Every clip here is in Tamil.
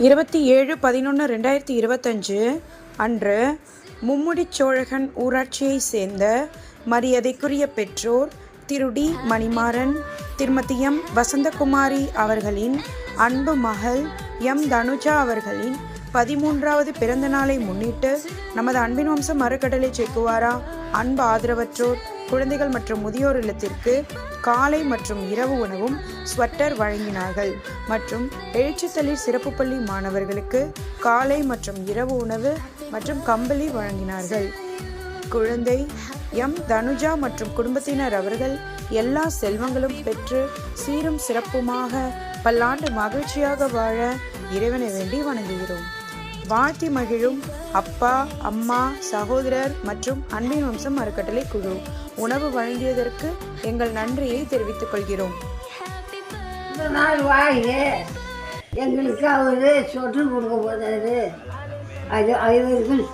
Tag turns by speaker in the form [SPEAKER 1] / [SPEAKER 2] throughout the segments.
[SPEAKER 1] இருபத்தி ஏழு பதினொன்று ரெண்டாயிரத்தி இருபத்தஞ்சு அன்று மும்முடிச் சோழகன் ஊராட்சியைச் சேர்ந்த மரியாதைக்குரிய பெற்றோர் திரு டி. மணிமாறன் திருமதி எம். வசந்தகுமாரி அவர்களின் அன்பு மகள் எம். தனுஜா அவர்களின் பதிமூன்றாவது பிறந்த நாளை முன்னிட்டு நமது அன்பின் வம்சம் மறுக்கடலை செக்குவாரா அன்பு ஆதரவற்றோர் குழந்தைகள் மற்றும் முதியோர் இல்லத்திற்கு காலை மற்றும் இரவு உணவும் ஸ்வெட்டர் வழங்கினார்கள். மற்றும் எழுச்சித்தளிர் சிறப்பு பள்ளி மாணவர்களுக்கு காலை மற்றும் இரவு உணவு மற்றும் கம்பளி வழங்கினார்கள். குழந்தை எம். தனுஜா மற்றும் குடும்பத்தினர் அவர்கள் எல்லா செல்வங்களும் பெற்று சீரும் சிறப்புமாக பல்லாண்டு மகிழ்ச்சியாக வாழ இறைவனை வேண்டி வணங்குகிறோம். வாழ்த்தி மகிழும் அப்பா அம்மா சகோதரர் மற்றும் அன்பின் வம்சம் அறக்கட்டளை குழு. உணவு வழங்கியதற்கு எங்கள் நன்றியை தெரிவித்துக் கொள்கிறோம்.
[SPEAKER 2] இந்த நாள் எங்களுக்கு அவர் சொட்டு கொடுக்க போதாரு அது ஐவருக்கும்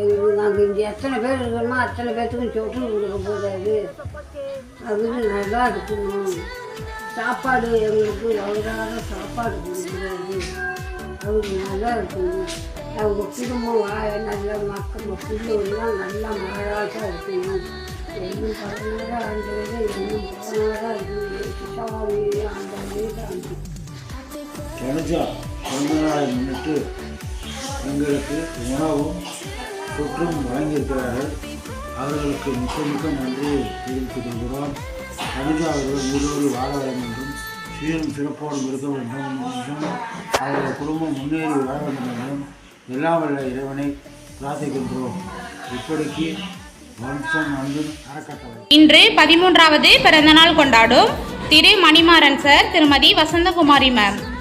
[SPEAKER 2] எங்களுக்கு நாங்கள் இங்கே எத்தனை பேர் இருக்கோமோ அத்தனை பேர்த்துக்கும் சொட்டு கொடுக்க போதாரு அதுவும் நல்லா இருக்கணும். சாப்பாடு எங்களுக்கு அவராக சாப்பாடு கொடுக்குறாரு. அவங்க நல்லா இருக்கணும் அவங்க குடும்பம் வாழ நல்ல மக்கள் பிள்ளைகள்லாம் நல்லா மகளாக இருக்கணும் இன்னும் பதினாறு ஆண்டு இன்னும் பதினாறு ஆண்டு சாமி அந்த வீடு
[SPEAKER 3] தனுஜா பிறந்தநாளை முன்னிட்டு எங்களுக்கு உணவும் சுற்றும் வழங்கியிருக்கிறார்கள். அவர்களுக்கு மிக மிக நன்றியை தெரிவித்துக் கொள்கிறோம். தனுஜா அவர்கள் உயிரோடு வாழ வேண்டும். என்றும் சீரும் சிறப்போடும் இருக்க வேண்டும் என்றும் அவர்கள் குடும்பம் முன்னேறி வாழ வேண்டும் என்றும் எல்லாம் வல்ல இறைவனை பிரார்த்திக்கின்றோம். இப்படிக்கு வம்சம் அன்பின்
[SPEAKER 4] இன்று பதிமூன்றாவது பிறந்தநாள் கொண்டாடும் திரு மணிமாறன் சார் திருமதி வசந்தகுமாரி மேம்